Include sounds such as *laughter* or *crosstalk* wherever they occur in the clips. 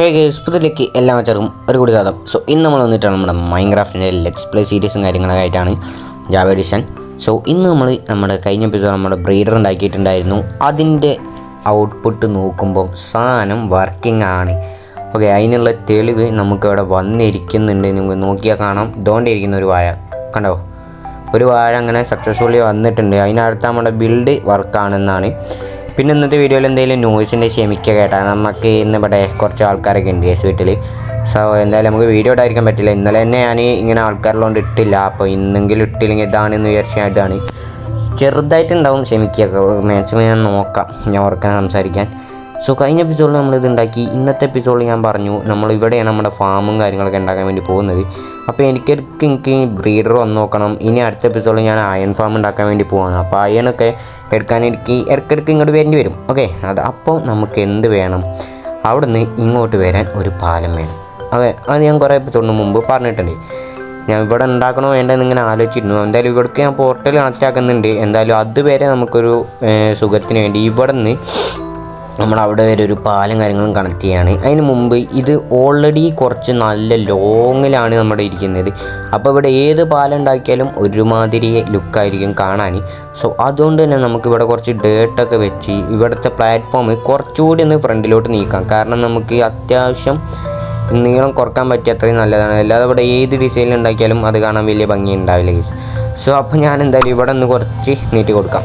ഹേ guys പുതിയ എല്ലാ മച്ചർക്കും ഒരു കൂടി സാധം സോ ഇന്ന് നമ്മൾ വന്നിട്ടാണ് നമ്മുടെ മൈൻക്രാഫ്റ്റിന്റെ ലെക്സ് പ്ലേ സീരീസും കാര്യങ്ങളൊക്കെ ആയിട്ടാണ് ജാവ എഡിഷൻ സോ ഇന്ന് നമ്മൾ നമ്മുടെ കഴിഞ്ഞ എപ്പിസോഡ് നമ്മുടെ ബ്രീഡർ ഉണ്ടാക്കിയിട്ടുണ്ടായിരുന്നു. അതിന്റെ ഔട്ട്പുട്ട് നോക്കുമ്പോൾ സാധനം വർക്കിംഗ് ആണ്. ഓക്കെ അതിനുള്ള തെളിവ് നമുക്കിവിടെ വന്നിരിക്കുന്നുണ്ട്. നിങ്ങൾക്ക് നോക്കിയാൽ കാണാം. ഇതുകൊണ്ടിരിക്കുന്ന ഒരു വാഴ. കണ്ടോ? ഒരു വാഴ അങ്ങനെ സക്സസ്ഫുള്ളി വന്നിട്ടുണ്ട്. അതിനടുത്ത് നമ്മുടെ ബിൽഡ് വർക്കാണെന്നാണ് പിന്നെ ഇന്നത്തെ വീഡിയോയിൽ എന്തെങ്കിലും നോയ്സിന്റെ ക്ഷമിക്കുക കേട്ടാ. നമുക്ക് ഇന്ന് ഇവിടെ കുറച്ച് ആൾക്കാരൊക്കെ ഉണ്ട് കേസ് വീട്ടിൽ സോ എന്തായാലും നമുക്ക് വീഡിയോ ഇടായിരിക്കാൻ പറ്റില്ല. ഇന്നലെ തന്നെ ഞാൻ ഇങ്ങനെ ആൾക്കാരുള്ളതുകൊണ്ട് ഇട്ടില്ല. അപ്പോൾ ഇന്നെങ്കിലും ഇട്ടില്ലെങ്കിൽ ഇതാണ് ഇതാണെന്ന് വിചാരിച്ചായിട്ടാണ്. ചെറുതായിട്ടുണ്ടാവും ക്ഷമിക്കുക. മാക്സിമം ഞാൻ നോക്കാം. ഞാൻ ഓർക്കാൻ സംസാരിക്കാൻ. സോ കഴിഞ്ഞ എപ്പിസോഡിൽ നമ്മളിത് ഉണ്ടാക്കി. ഇന്നത്തെ എപ്പിസോഡിൽ ഞാൻ പറഞ്ഞു നമ്മൾ ഇവിടെയാണ് നമ്മുടെ ഫാമും കാര്യങ്ങളൊക്കെ ഉണ്ടാക്കാൻ വേണ്ടി പോകുന്നത്. അപ്പോൾ എനിക്കിടയ്ക്ക് എനിക്ക് ബ്രീഡർ വന്ന് നോക്കണം. ഇനി അടുത്ത എപ്പിസോഡിൽ ഞാൻ അയൺ ഫാം ഉണ്ടാക്കാൻ വേണ്ടി പോവാണ്. അപ്പോൾ അയണൊക്കെ എടുക്കാൻ എനിക്ക് ഇടയ്ക്കിടയ്ക്ക് ഇങ്ങോട്ട് വരേണ്ടി വരും. ഓക്കെ അത് അപ്പോൾ നമുക്ക് എന്ത് വേണം? അവിടുന്ന് ഇങ്ങോട്ട് വരാൻ ഒരു പാലം വേണം. അതെ അത് ഞാൻ കുറേ എപ്പിസോഡിന് മുമ്പ് പറഞ്ഞിട്ടുണ്ട്. ഞാൻ ഇവിടെ ഉണ്ടാക്കണോ വേണ്ടെന്ന് ഇങ്ങനെ ആലോചിച്ചിരുന്നു. എന്തായാലും ഇവിടേക്ക് ഞാൻ പോർട്ടൽ കണക്റ്റ് ആക്കുന്നുണ്ട്. എന്തായാലും അതുവരെ നമുക്കൊരു സുഖത്തിന് വേണ്ടി ഇവിടെ നിന്ന് നമ്മൾ അവിടെ വരെ ഒരു പാലം കാര്യങ്ങളും കണക്ട് ചെയ്യാണ്. അതിന് മുമ്പ് ഇത് ഓൾറെഡി കുറച്ച് നല്ല ലോങ്ങിലാണ് നമ്മുടെ ഇരിക്കുന്നത്. അപ്പോൾ ഇവിടെ ഏത് പാലം ഉണ്ടാക്കിയാലും ഒരുമാതിരി ലുക്കായിരിക്കും കാണാൻ. സോ അതുകൊണ്ട് തന്നെ നമുക്ക് ഇവിടെ കുറച്ച് ഡേട്ടൊക്കെ വെച്ച് ഇവിടുത്തെ പ്ലാറ്റ്ഫോം കുറച്ചുകൂടി ഒന്ന് ഫ്രണ്ടിലോട്ട് നീക്കാം. കാരണം നമുക്ക് അത്യാവശ്യം നീളം കുറയ്ക്കാൻ പറ്റിയ അത്രയും നല്ലതാണ്. അല്ലാതെ ഇവിടെ ഏത് ഡിസൈനിൽ ഉണ്ടാക്കിയാലും അത് കാണാൻ വലിയ ഭംഗി ഉണ്ടാവില്ല സോ അപ്പോൾ ഞാൻ എന്തായാലും ഇവിടെ ഒന്ന് കുറച്ച് നീട്ടി കൊടുക്കാം.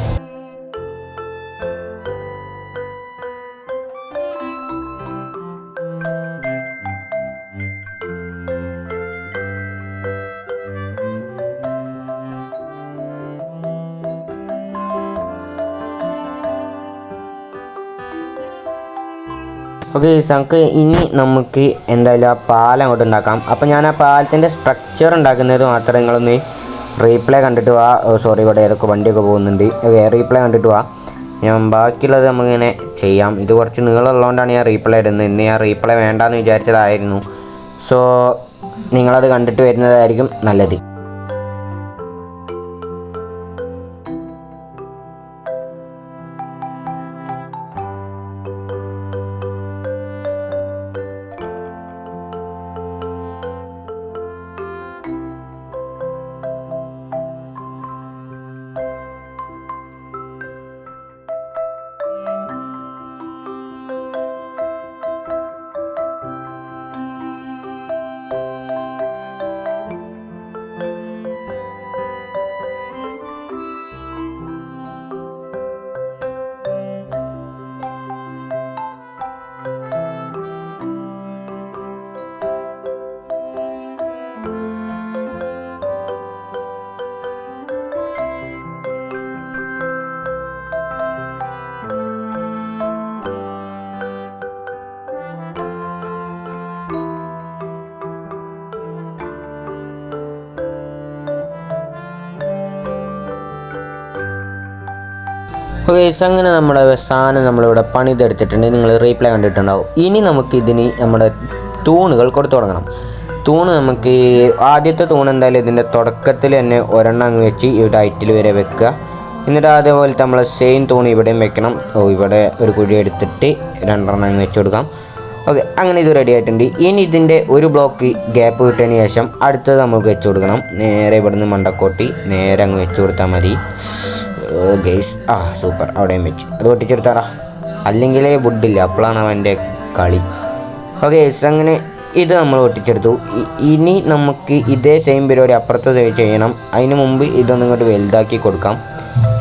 ഓക്കെ നമുക്ക് ഇനി നമുക്ക് എന്തായാലും ആ പാലം അങ്ങോട്ട് ഉണ്ടാക്കാം. അപ്പോൾ ഞാൻ ആ പാലത്തിന്റെ സ്ട്രക്ചർ ഉണ്ടാക്കുന്നത് മാത്രം നിങ്ങളൊന്ന് റീപ്ലേ കണ്ടിട്ട് വാ. സോറി ഇവിടെ ഏതൊക്കെ വണ്ടിയൊക്കെ പോകുന്നുണ്ട്. ഓക്കെ റീപ്ലേ കണ്ടിട്ട് വാ. ഞാൻ ബാക്കിയുള്ളത് നമുക്കിങ്ങനെ ചെയ്യാം. ഇത് കുറച്ച് നീളമുള്ളതുകൊണ്ടാണ് ഞാൻ റീപ്ലേ ഇടുന്നത്. ഇന്ന് ഞാൻ റീപ്ലേ വേണ്ടാന്ന് വിചാരിച്ചതായിരുന്നു. സോ നിങ്ങളത് കണ്ടിട്ട് വരുന്നതായിരിക്കും നല്ലത്. ഓക്കെ അങ്ങനെ നമ്മുടെ സാധനം നമ്മളിവിടെ പണിതെടുത്തിട്ടുണ്ട്. നിങ്ങൾ റീപ്ലൈ കണ്ടിട്ടുണ്ടാവും. ഇനി നമുക്ക് ഇതിന് നമ്മുടെ തൂണുകൾ കൊടുത്തു തുടങ്ങണം. തൂണ് നമുക്ക് ആദ്യത്തെ തൂണ് എന്തായാലും ഇതിന്റെ തുടക്കത്തിൽ തന്നെ ഒരെണ്ണം അങ്ങ് വെച്ച് ഇവിടെ ഹൈറ്റിൽ വരെ വെക്കുക. എന്നിട്ട് അതേപോലത്തെ നമ്മൾ സെയിം തൂണ് ഇവിടെയും വെക്കണം. ഓ ഇവിടെ ഒരു കുഴി എടുത്തിട്ട് രണ്ടെണ്ണം അങ്ങ് വെച്ച് കൊടുക്കാം. ഓക്കെ അങ്ങനെ ഇത് റെഡി ആയിട്ടുണ്ട്. ഇനി ഇതിന്റെ ഒരു ബ്ലോക്ക് ഗ്യാപ്പ് കിട്ടിയതിന് ശേഷം അടുത്തത് നമുക്ക് വെച്ച് കൊടുക്കണം. നേരെ ഇവിടുന്ന് മണ്ടക്കോട്ടി നേരെ അങ്ങ് വെച്ച് കൊടുത്താൽ മതി. ഗെയ്സ് ആ സൂപ്പർ. അവിടെയും വെച്ച്. അത് പൊട്ടിച്ചെടുത്താടാ. അല്ലെങ്കിലേ വുഡില്ല അപ്പോഴാണ് അവന്റെ കളി. ഓ ഓക്കെ അങ്ങനെ ഇത് നമ്മൾ പൊട്ടിച്ചെടുത്തു. ഇനി നമുക്ക് ഇതേ സെയിം പരിപാടി അപ്പുറത്ത് ചെയ്യണം. അതിന് മുമ്പ് ഇതൊന്നും ഇങ്ങോട്ട് വലുതാക്കി കൊടുക്കാം.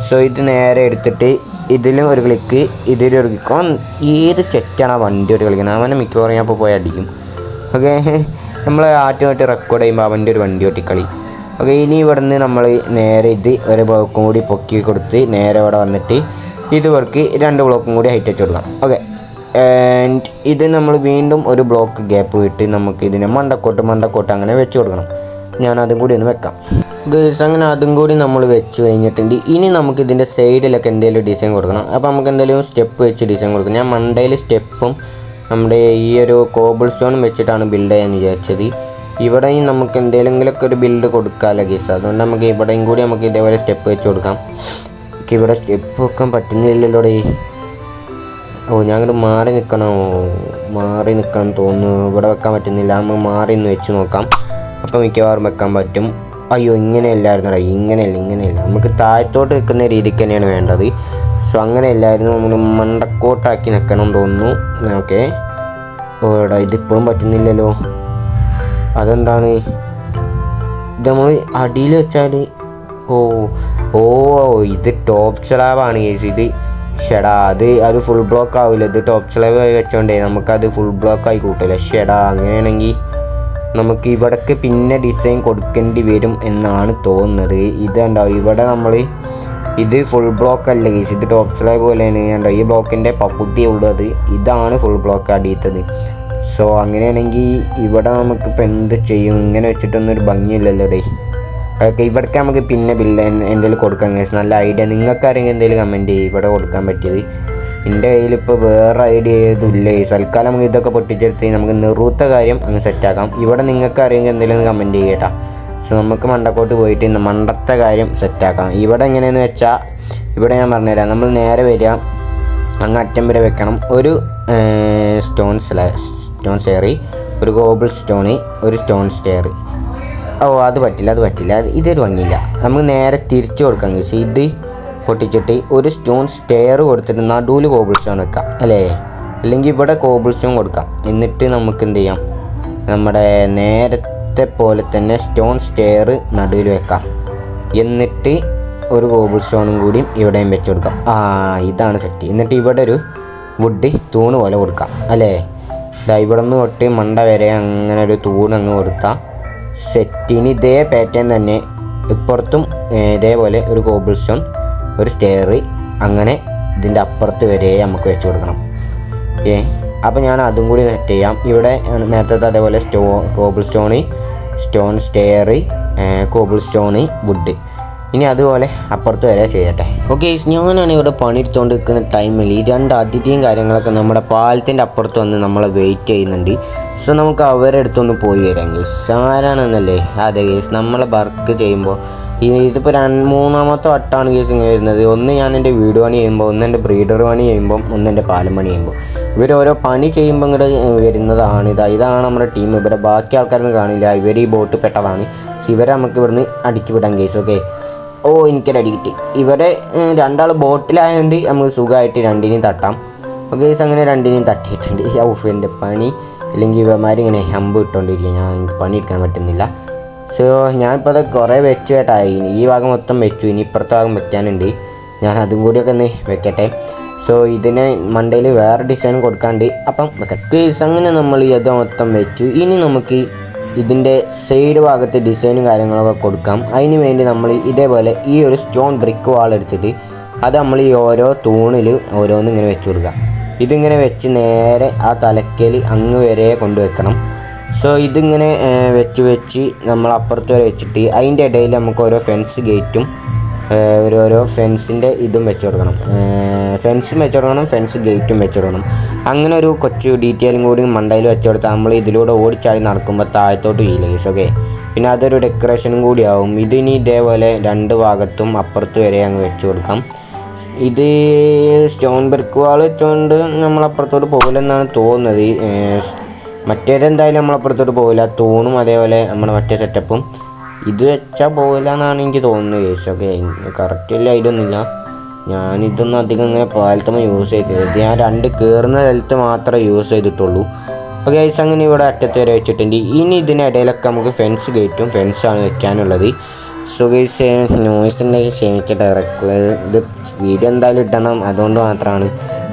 സോ ഇത് നേരെ എടുത്തിട്ട് ഇതിലും ഒരു ക്ലിക്ക് ഇതിലും ഒരു ക്ലിക്ക് ഏത് ചെറ്റാണ് ആ വണ്ടി ഒരു കളിക്കുന്നത് അവനെ മിക്കവാറും ഞാൻ അപ്പോൾ പോയി അടിക്കും. ഓക്കെ *laughs* നമ്മൾ ആറ്റുമായിട്ട് റെക്കോർഡ് ചെയ്യുമ്പോൾ അവന്റെ ഒരു വണ്ടി ഓട്ടിക്കളി ഓക്കെ ഇനി ഇവിടുന്ന് നമ്മൾ നേരെ ഇത് ഒരു ബ്ലോക്കും കൂടി പൊക്കി കൊടുത്ത് നേരെ ഇവിടെ വന്നിട്ട് ഇത് രണ്ട് ബ്ലോക്കും കൂടി ഹൈറ്റ് വെച്ച് കൊടുക്കാം. ഓക്കെ ആൻഡ് ഇത് നമ്മൾ വീണ്ടും ഒരു ബ്ലോക്ക് ഗ്യാപ്പ് വിട്ട് നമുക്ക് ഇതിനെ മണ്ടക്കോട്ട് മണ്ടക്കോട്ട് അങ്ങനെ വെച്ച് കൊടുക്കണം. ഞാൻ അതും കൂടി ഒന്ന് വെക്കാം. ഗേഴ്സ് അങ്ങനെ അതും കൂടി നമ്മൾ വെച്ച് കഴിഞ്ഞിട്ടുണ്ട്. ഇനി നമുക്ക് ഇതിന്റെ സൈഡിലൊക്കെ എന്തെങ്കിലും ഡിസൈൻ കൊടുക്കണം. അപ്പോൾ നമുക്ക് എന്തെങ്കിലും സ്റ്റെപ്പ് വെച്ച് ഡിസൈൻ കൊടുക്കണം. ഞാൻ മണ്ടയിൽ സ്റ്റെപ്പും നമ്മുടെ ഈ ഒരു കോബിൾ സ്റ്റോണും വെച്ചിട്ടാണ് ബിൽഡ് ചെയ്യാൻ വിചാരിച്ചത്. ഇവിടെയും നമുക്ക് എന്തെങ്കിലുമൊക്കെ ഒരു ബിൽഡ് കൊടുക്കാമല്ലോ ഗീസ്. അതുകൊണ്ട് നമുക്ക് ഇവിടെയും കൂടി നമുക്ക് ഇതേപോലെ സ്റ്റെപ്പ് വെച്ച് കൊടുക്കാം. ഇവിടെ സ്റ്റെപ്പ് വെക്കാൻ പറ്റുന്നില്ലല്ലോടേ. ഓ ഞാൻ മാറി നിൽക്കണോ മാറി നിൽക്കണം തോന്നുന്നു. ഇവിടെ വെക്കാൻ പറ്റുന്നില്ല. നമ്മൾ മാറി ഒന്ന് വെച്ച് നോക്കാം. അപ്പോൾ മിക്കവാറും വെക്കാൻ പറ്റും. അയ്യോ ഇങ്ങനെയല്ലായിരുന്നടാ. ഇങ്ങനെയല്ല ഇങ്ങനെയല്ല. നമുക്ക് താഴത്തോട്ട് നിൽക്കുന്ന രീതിക്ക് തന്നെയാണ് വേണ്ടത്. സോ അങ്ങനെയല്ലായിരുന്നു. നമ്മൾ മണ്ടക്കോട്ടാക്കി നിൽക്കണം തോന്നുന്നു. ഓക്കെ. ഓടാ ഇതിപ്പോഴും പറ്റുന്നില്ലല്ലോ. അതെന്താണ്? ഇത് നമ്മൾ അടിയിൽ വെച്ചാൽ ഓ ഓ ഇത് ടോപ്പ് സ്ലാബാണ് കേസ് ഇത് ഷെടാ അത് അത് ഫുൾ ബ്ലോക്ക് ആവില്ല ഇത് ടോപ്പ് സ്ലാബ് ആയി വെച്ചോണ്ടേ നമുക്കത് ഫുൾ ബ്ലോക്ക് ആയി കൂട്ടില്ല ഷെടാ അങ്ങനെയാണെങ്കിൽ നമുക്ക് ഇവിടേക്ക് പിന്നെ ഡിസൈൻ കൊടുക്കേണ്ടി വരും എന്നാണ് തോന്നുന്നത്. ഇത് കണ്ടോ? ഇവിടെ നമ്മൾ ഇത് ഫുൾ ബ്ലോക്ക് അല്ല കേസ് ഇത് ടോപ്പ് സ്ലാബ് പോലെയാണ്. കണ്ടോ? ഈ ബ്ലോക്കിന്റെ പകുതി ഉള്ളത് ഇതാണ് ഫുൾ ബ്ലോക്ക് അടിയത്തത് സോ അങ്ങനെയാണെങ്കിൽ ഇവിടെ നമുക്കിപ്പോൾ എന്ത് ചെയ്യും? ഇങ്ങനെ വെച്ചിട്ടൊന്നും ഒരു ഭംഗിയില്ലല്ലോ ഡേ ഓക്കെ ഇവിടേക്ക് നമുക്ക് പിന്നെ ബില്ല് എന്തെങ്കിലും കൊടുക്കാൻ കഴിയും നല്ല ഐഡിയ നിങ്ങൾക്ക് ആരെങ്കിലും എന്തെങ്കിലും കമന്റ് ചെയ്യും. ഇവിടെ കൊടുക്കാൻ പറ്റിയത്. എന്റെ കയ്യിലിപ്പോൾ വേറെ ഐഡിയ ഏതുമില്ല തൽക്കാലം നമുക്ക് ഇതൊക്കെ പൊട്ടിച്ചെടുത്ത് നമുക്ക് നിറൂത്ത കാര്യം അങ്ങ് സെറ്റാക്കാം ഇവിടെ നിങ്ങൾക്ക് അറിയെങ്കിൽ എന്തെങ്കിലും കമന്റ് ചെയ്യട്ടാ സോ നമുക്ക് മണ്ടക്കോട്ട് പോയിട്ട് ഇന്ന് മണ്ടത്തെ കാര്യം സെറ്റാക്കാം ഇവിടെ എങ്ങനെയെന്ന് വെച്ചാൽ ഇവിടെ ഞാൻ പറഞ്ഞുതരാം. നമ്മൾ നേരെ വരിക. അങ്ങ് അറ്റം വരെ വെക്കണം. ഒരു സ്റ്റോൺ സ്റ്റോൺ സ്റ്റെയറി ഒരു ഗോബിൾ സ്റ്റോണ് ഒരു സ്റ്റോൺ സ്റ്റെയറി. ഓ അത് പറ്റില്ല അത് പറ്റില്ല. ഇതൊരു ഭംഗിയില്ല. നമുക്ക് നേരെ തിരിച്ചു കൊടുക്കാം കഴിച്ചു ഇത് പൊട്ടിച്ചിട്ട് ഒരു സ്റ്റോൺ സ്റ്റെയർ കൊടുത്തിട്ട് നടുവിൽ കോബിൾ സ്റ്റോൺ വെക്കാം അല്ലേ? അല്ലെങ്കിൽ ഇവിടെ കോബിൾ സ്റ്റോൺ കൊടുക്കാം. എന്നിട്ട് നമുക്ക് എന്ത് ചെയ്യാം? നമ്മുടെ നേരത്തെ പോലെ തന്നെ സ്റ്റോൺ സ്റ്റെയർ നടുവിൽ വെക്കാം. എന്നിട്ട് ഒരു കോബിൾ സ്റ്റോണും കൂടിയും ഇവിടെയും വെച്ച് കൊടുക്കാം. ആ ഇതാണ് സെറ്റ്. എന്നിട്ട് ഇവിടെ ഒരു വുഡ് തൂണ് പോലെ കൊടുക്കാം അല്ലേ? ദാ ഇവിടെ നിന്ന് തൊട്ട് മണ്ട വരെ അങ്ങനെ ഒരു തൂണങ്ങ് കൊടുത്താൽ സെറ്റിന് ഇതേ പാറ്റേൺ തന്നെ. ഇപ്പുറത്തും ഇതേപോലെ ഒരു കോബിൾ സ്റ്റോൺ ഒരു സ്റ്റെയർ അങ്ങനെ ഇതിന്റെ അപ്പുറത്ത് വരെ നമുക്ക് വെച്ച് കൊടുക്കണം. ഏ അപ്പോൾ ഞാൻ അതും കൂടി സെറ്റ് ചെയ്യാം. ഇവിടെ നേരത്തെ അതേപോലെ സ്റ്റോ cobble stone stone stair cobble stone wood ഇനി അതുപോലെ അപ്പുറത്ത് വരെ ചെയ്യട്ടെ. ഓക്കെ ഞാനാണ് ഇവിടെ പണിയെടുത്തുകൊണ്ട് നിൽക്കുന്ന ടൈമിൽ ഈ രണ്ട് അതിഥിയും കാര്യങ്ങളൊക്കെ നമ്മുടെ പാലത്തിന്റെ അപ്പുറത്ത് വന്ന് നമ്മളെ വെയിറ്റ് ചെയ്യുന്നുണ്ട്. സോ നമുക്ക് അവരുടെ അടുത്തൊന്ന് പോയി വരാം ഗേസ് ആരാണെന്നല്ലേ? അതെ ഗേസ് നമ്മളെ വർക്ക് ചെയ്യുമ്പോൾ ഇതിപ്പോൾ രണ്ട് മൂന്നാമത്തെ വട്ടമാണ് കേസ് ഇങ്ങനെ വരുന്നത്. ഒന്ന് ഞാൻ എന്റെ വീട് പണി ചെയ്യുമ്പോൾ ഒന്ന് എന്റെ ബ്രീഡർ പണി ചെയ്യുമ്പോൾ ഒന്ന് എന്റെ പാലം പണി ചെയ്യുമ്പോൾ. ഇവർ ഓരോ പണി ചെയ്യുമ്പോൾ ഇങ്ങോട്ട് വരുന്നതാണ്. ഇതാ ഇതാണ് നമ്മുടെ ടീം ഇവിടെ ബാക്കി ആൾക്കാരൊന്നും കാണില്ല. ഇവർ ഈ ബോട്ട് പെട്ടതാണ്. ഇവരെ നമുക്ക് ഇവിടുന്ന് അടിച്ചു വിടാം കേസ് ഓക്കെ ഓ എനിക്കൊരു അടി കിട്ടി. ഇവരെ രണ്ടാൾ ബോട്ടിലായതുകൊണ്ട് നമുക്ക് സുഖമായിട്ട് രണ്ടിനെയും തട്ടാം. ഓക്കെ അങ്ങനെ രണ്ടിനെയും തട്ടിയിട്ടുണ്ട്. *laughs* ഔഫ് എന്റെ പണി? അല്ലെങ്കിൽ ഇവന്മാരിങ്ങനെ ഹമ്പ് ഇട്ടുകൊണ്ടിരിക്കുക ഞാൻ എനിക്ക് പണിയെടുക്കാൻ പറ്റുന്നില്ല. സോ ഞാനിപ്പോൾ അത് കുറേ വെച്ചു കേട്ടായി ഈ ഭാഗം മൊത്തം വെച്ചു. ഇനി ഇപ്പുറത്തെ ഭാഗം വെക്കാനുണ്ട്. ഞാൻ അതും കൂടിയൊക്കെ ഒന്ന് വെക്കട്ടെ. സോ ഇതിന് മണ്ടയിൽ വേറെ ഡിസൈൻ കൊടുക്കാണ്ട് അപ്പം വെക്കട്ടെ അങ്ങനെ നമ്മൾ ഇത് മൊത്തം വെച്ചു. ഇനി നമുക്ക് ഇതിന്റെ സൈഡ് ഭാഗത്ത് ഡിസൈനും കാര്യങ്ങളൊക്കെ കൊടുക്കാം. അതിന് വേണ്ടി നമ്മൾ ഇതേപോലെ ഈ ഒരു സ്റ്റോൺ ബ്രിക്ക് വാൾ എടുത്തിട്ട് അത് നമ്മൾ ഈ ഓരോ തൂണിൽ ഓരോന്ന് ഇങ്ങനെ വെച്ച് കൊടുക്കാം ഇതിങ്ങനെ വെച്ച് നേരെ ആ തലക്കൽ അങ്ങ് വരെ കൊണ്ടുവെക്കണം സോ ഇതിങ്ങനെ വെച്ച് വെച്ച് നമ്മൾ അപ്പുറത്ത് വരെ വെച്ചിട്ട് അതിന്റെ ഇടയിൽ നമുക്ക് ഓരോ ഫെൻസ് ഗേറ്റും ഓരോരോ ഫെൻസിന്റെ ഇതും വെച്ച് കൊടുക്കണം. ഫെൻസും വെച്ച് കൊടുക്കണം ഫെൻസ് ഗേറ്റും വെച്ച് കൊടുക്കണം. അങ്ങനെ ഒരു കൊച്ചു ഡീറ്റെയിലും കൂടി മണ്ടയിൽ വെച്ച് കൊടുത്താൽ നമ്മൾ ഇതിലൂടെ ഓടിച്ചാടി നടക്കുമ്പോൾ താഴത്തോട്ട് വീല കേസ് ഓക്കെ പിന്നെ അതൊരു ഡെക്കറേഷനും കൂടിയാവും ഇതിനി ഇതേപോലെ രണ്ട് ഭാഗത്തും അപ്പുറത്ത് വരെ അങ്ങ് വെച്ച് കൊടുക്കാം. ഇത് സ്റ്റോൺ ബെർക്ക് വാൾ വെച്ചുകൊണ്ട് നമ്മൾ അപ്പുറത്തോട്ട് പോകില്ലെന്നാണ് തോന്നുന്നത്. മറ്റേതെന്തായാലും നമ്മൾ അപ്പുറത്തോട്ട് പോകില്ല തൂണും അതേപോലെ നമ്മുടെ മറ്റേ സെറ്റപ്പും ഇത് വെച്ചാൽ പോകില്ല എന്നാണ് എനിക്ക് തോന്നുന്നത് കേസ് ഓക്കെ കറക്റ്റ് ഇല്ല ഇതൊന്നുമില്ല. ഞാനിതൊന്നും അധികം ഇങ്ങനെ പാലത്തമ്മ യൂസ് ചെയ്തില്ല ഇത് ഞാൻ രണ്ട് കയറുന്ന സ്ഥലത്ത് മാത്രമേ യൂസ് ചെയ്തിട്ടുള്ളൂ. ഓക്കെ ഐസ് അങ്ങനെ ഇവിടെ അറ്റത്ത് വരെ വെച്ചിട്ടുണ്ട്. ഇനി ഇതിനിടയിലൊക്കെ നമുക്ക് ഫെൻസ് കയറ്റും. ഫെൻസാണ് വെക്കാനുള്ളത്. സോ ഗൈസ് നോയ്സിന്റെ ക്ഷമിച്ച ഡയറക്ടർ ഇത് വീഡിയോ എന്തായാലും ഇടണം. അതുകൊണ്ട് മാത്രമാണ്.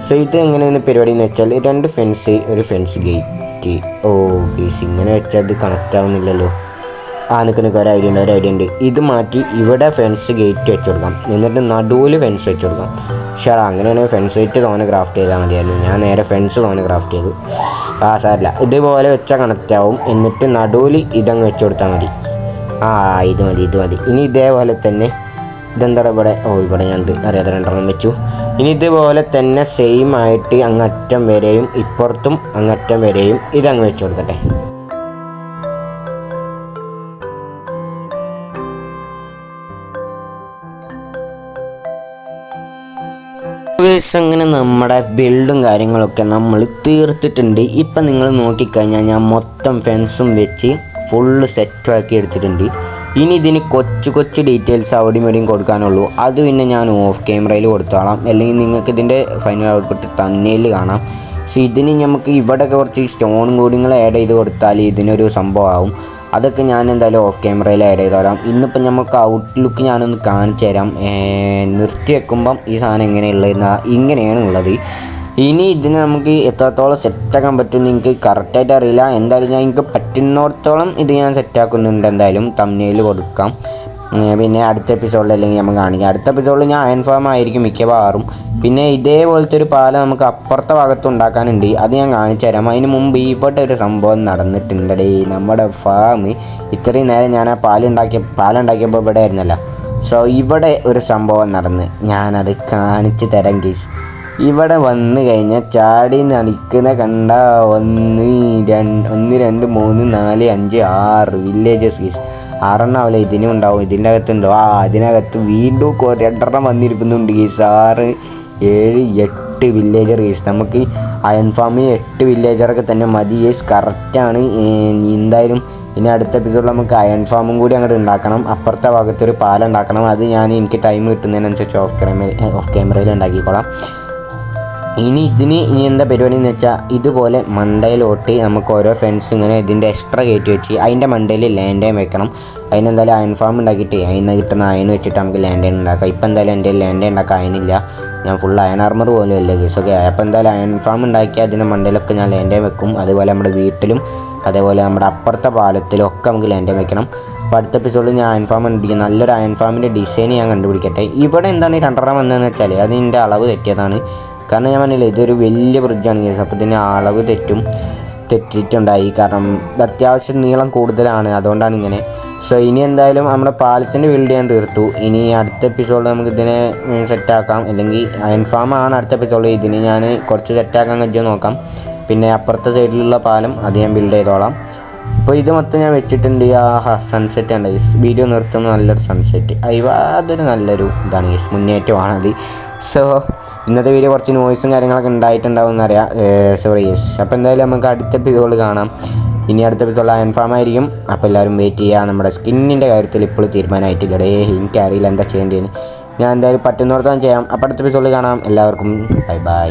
സോ ഇത് എങ്ങനെയാണ് പരിപാടി എന്ന് വെച്ചാൽ രണ്ട് ഫെൻസ് ഒരു ഫെൻസ് ഗേറ്റ് ഓ ഗൈസ് ഇങ്ങനെ വെച്ചാൽ ഇത് കണക്റ്റ് ആവുന്നില്ലല്ലോ. ആ നിൽക്കുന്ന നിൽക്ക് ഒരു ഐഡിയ ഉണ്ട് ഒരു ഐഡിയ ഉണ്ട്. ഇത് മാറ്റി ഇവിടെ ഫെൻസ് ഗേറ്റ് വെച്ച് കൊടുക്കാം. എന്നിട്ട് നടുവിൽ ഫെൻസ് വെച്ച് കൊടുക്കാം. പക്ഷേ അങ്ങനെയാണെങ്കിൽ ഫെൻസ് വെച്ച് തോനെ ക്രാഫ്റ്റ് ചെയ്താൽ മതിയായിരുന്നു ഞാൻ നേരെ ഫെൻസ് തോനെ ക്രാഫ്റ്റ് ചെയ്തു. ആ സാറില്ല ഇതുപോലെ വെച്ചാൽ കണക്റ്റ് ആവും. എന്നിട്ട് നടുവിൽ ഇതങ്ങ് വെച്ച് കൊടുത്താൽ മതി. ആ ഇത് മതി ഇത് മതി. ഇനി ഇതേപോലെ തന്നെ ഇതെന്താ ഇവിടെ? ഓ ഇവിടെ ഞാൻ അറിയാതെ രണ്ടെണ്ണം വെച്ചു. ഇനി ഇതുപോലെ തന്നെ സെയിം ആയിട്ട് അങ്ങറ്റം വരെയും ഇപ്പുറത്തും അങ്ങറ്റം വരെയും ഇതങ്ങ് വെച്ച് കൊടുക്കട്ടെ. ഗൈസ് അങ്ങനെ നമ്മുടെ ബിൽഡും കാര്യങ്ങളൊക്കെ നമ്മൾ തീർത്തിട്ടുണ്ട്. ഇപ്പം നിങ്ങൾ നോക്കിക്കഴിഞ്ഞാൽ ഞാൻ മൊത്തം ഫെൻസും വെച്ച് ഫുള്ള് സെറ്റാക്കി എടുത്തിട്ടുണ്ട്. ഇനി ഇതിന് കൊച്ചു കൊച്ചു ഡീറ്റെയിൽസ് അവിടെയും ഇവിടെയും കൊടുക്കാനുള്ളൂ. അത് പിന്നെ ഞാൻ ഓഫ് ക്യാമറയിൽ കൊടുത്തോളാം. അല്ലെങ്കിൽ നിങ്ങൾക്ക് ഇതിന്റെ ഫൈനൽ ഔട്ട്പുട്ട് തന്നെയിൽ കാണാം. സോ ഇതിന് നമുക്ക് ഇവിടെ കുറച്ച് സ്റ്റോൺ കൂടിങ്ങൾ ആഡ് ചെയ്ത് കൊടുത്താൽ ഇതിനൊരു സംഭവമാവും. അതൊക്കെ ഞാൻ എന്തായാലും ഓഫ് ക്യാമറയിൽ ആഡ് ചെയ്ത് തരാം. ഇന്നിപ്പോൾ നമുക്ക് ഔട്ട്ലുക്ക് ഞാനൊന്ന് കാണിച്ചു തരാം. നിർത്തി വെക്കുമ്പം ഈ സാധനം എങ്ങനെയുള്ള ഇങ്ങനെയാണ് ഉള്ളത്. ഇനി ഇതിന് നമുക്ക് എത്രത്തോളം സെറ്റാക്കാൻ പറ്റും എനിക്ക് കറക്റ്റായിട്ട് അറിയില്ല. എന്തായാലും ഞാൻ എനിക്ക് പറ്റുന്നിടത്തോളം ഇത് ഞാൻ സെറ്റാക്കുന്നുണ്ട് എന്തായാലും തമ്മിയിൽ കൊടുക്കാം. പിന്നെ അടുത്ത എപ്പിസോഡിൽ അല്ലെങ്കിൽ നമുക്ക് കാണിക്കാം. അടുത്ത എപ്പിസോഡിൽ ഞാൻ അയൺ ഫാം ആയിരിക്കും മിക്കവാറും. പിന്നെ ഇതേപോലത്തെ ഒരു പാല നമുക്ക് അപ്പുറത്തെ ഭാഗത്ത് ഉണ്ടാക്കാനുണ്ട്. അത് ഞാൻ കാണിച്ചു തരാം. അതിന് മുമ്പ് ഇവിടെ ഒരു സംഭവം നടന്നിട്ടുണ്ടടേ. നമ്മുടെ ഫാം ഇത്രയും നേരം ഞാൻ ആ പാലുണ്ടാക്കിയ പാലുണ്ടാക്കിയപ്പോൾ ഇവിടെ ആയിരുന്നല്ലോ. സോ ഇവിടെ ഒരു സംഭവം നടന്ന്. ഞാനത് കാണിച്ചു തരാം കേസ് ഇവിടെ വന്നു കഴിഞ്ഞാൽ ചാടി നടിക്കുന്ന കണ്ട ഒന്ന് രണ്ട് ഒന്ന് രണ്ട് മൂന്ന് നാല് അഞ്ച് ആറ് വില്ലേജസ് ഗീസ് ആറെണ്ണം ആവില്ല ഇതിനും ഉണ്ടാവും. ഇതിന്റെ അകത്തുണ്ടോ? ആ അതിനകത്ത് വീണ്ടും രണ്ടെണ്ണം വന്നിരിക്കുന്നുണ്ട് ഗീസ് ആറ് ഏഴ് എട്ട് വില്ലേജർ ഈസ് നമുക്ക് അയൺ ഫാമിന് എട്ട് വില്ലേജറൊക്കെ തന്നെ മതി. ഈസ് കറക്റ്റാണ് എന്തായാലും ഇനി അടുത്ത എപ്പിസോഡിൽ നമുക്ക് അയൺ ഫാമും കൂടി അങ്ങോട്ട് ഉണ്ടാക്കണം അപ്പുറത്തെ ഭാഗത്തൊരു പാലുണ്ടാക്കണം അത് ഞാൻ എനിക്ക് ടൈം കിട്ടുന്നതിനനുസരിച്ച് ഓഫ് ക്യാമറ ഓഫ് ക്യാമറയിൽ ഉണ്ടാക്കിക്കോളാം ഇനി ഇതിന് ഇനി എന്താ പരിപാടി എന്ന് വെച്ചാൽ ഇതുപോലെ മണ്ടയിലോട്ട് നമുക്ക് ഓരോ ഫെൻസ് ഇങ്ങനെ ഇതിന്റെ എക്സ്ട്രാ കയറ്റി വെച്ച് അതിന്റെ മണ്ടയിൽ ലാൻഡൈൻ വെക്കണം. അതിനെന്തായാലും അയൺ ഫാം ഉണ്ടാക്കിയിട്ട് അതിന് കിട്ടുന്ന അയൺ വെച്ചിട്ട് നമുക്ക് ലാൻഡൈൻ ഉണ്ടാക്കാം ഇപ്പം എന്തായാലും എന്റെ ലാൻഡൈൻ ഉണ്ടാക്കാൻ അതിനില്ല ഞാൻ ഫുൾ അയൺ ആർമർ പോലും ഇല്ല കേസ് ഓക്കെ അപ്പോൾ എന്തായാലും അയൺ ഫാം ഉണ്ടാക്കി അതിന്റെ മണ്ടയിലൊക്കെ ഞാൻ ലാൻഡൈൻ വെക്കും. അതുപോലെ നമ്മുടെ വീട്ടിലും അതേപോലെ നമ്മുടെ അപ്പുറത്തെ പാലത്തിലും ഒക്കെ നമുക്ക് ലാൻഡൈൻ വെക്കണം. അപ്പോൾ അടുത്ത എപ്പിസോഡിൽ ഞാൻ അയൺ ഫാം കണ്ടുപിടിക്കും നല്ലൊരു അയൺ ഫാമിന്റെ ഡിസൈൻ ഞാൻ കണ്ടുപിടിക്കട്ടെ. ഇവിടെ എന്താണ് രണ്ടെണ്ണം വന്നതെന്ന് വെച്ചാൽ അതിന്റെ അളവ് തെറ്റിയതാണ്. കാരണം ഞാൻ പറഞ്ഞില്ല ഇതൊരു വലിയ ബ്രിഡ്ജാണ് കേസ് അപ്പോൾ ഇതിന് അളവ് തെറ്റും തെറ്റിയിട്ടുണ്ടായി കാരണം അത്യാവശ്യം നീളം കൂടുതലാണ്. അതുകൊണ്ടാണ് ഇങ്ങനെ. സോ ഇനി എന്തായാലും നമ്മുടെ പാലത്തിന്റെ ബിൽഡ് ചെയ്യാൻ തീർത്തു. ഇനി അടുത്ത എപ്പിസോഡിൽ നമുക്ക് ഇതിനെ സെറ്റാക്കാം അല്ലെങ്കിൽ അയൺ ഫാം ആണ് അടുത്ത എപ്പിസോഡിൽ ഇതിന് ഞാൻ കുറച്ച് സെറ്റാക്കാൻ കഴിച്ചു നോക്കാം. പിന്നെ അപ്പുറത്തെ സൈഡിലുള്ള പാലം അത് ഞാൻ ബിൽഡ് ചെയ്തോളാം. അപ്പോൾ ഇത് മൊത്തം ഞാൻ വെച്ചിട്ടുണ്ട് ആഹാ സൺസെറ്റ് ആണ് ഉണ്ട് വീഡിയോ നിർത്തുമ്പോൾ നല്ലൊരു സൺസെറ്റ് അയ്യ അതൊരു നല്ലൊരു ഇതാണ്. ഗീസ് മുന്നേറ്റമാണ് അത് സോ ഇന്നത്തെ വീഡിയോ കുറച്ച് നോയ്സും കാര്യങ്ങളൊക്കെ ഉണ്ടായിട്ടുണ്ടാവും എന്നറിയാം. സോറി യെസ് അപ്പോൾ എന്തായാലും നമുക്ക് അടുത്ത എപ്പിസോഡ് കാണാം. ഇനി അടുത്ത എപ്പിസോഡ് അൻഫാം ആയിരിക്കും. അപ്പോൾ എല്ലാവരും വെയിറ്റ് ചെയ്യുക. നമ്മുടെ സ്കിന്നിന്റെ കാര്യത്തിൽ ഇപ്പോൾ തീരുമാനമായിട്ടില്ല. ഡേ എനിക്കറിയില്ല എന്താ ചെയ്യേണ്ടതെന്ന്. ഞാൻ എന്തായാലും പറ്റുന്നിടത്തോളം ചെയ്യാം. അപ്പോൾ അടുത്ത എപ്പിസോഡിൽ കാണാം. എല്ലാവർക്കും ബൈ ബൈ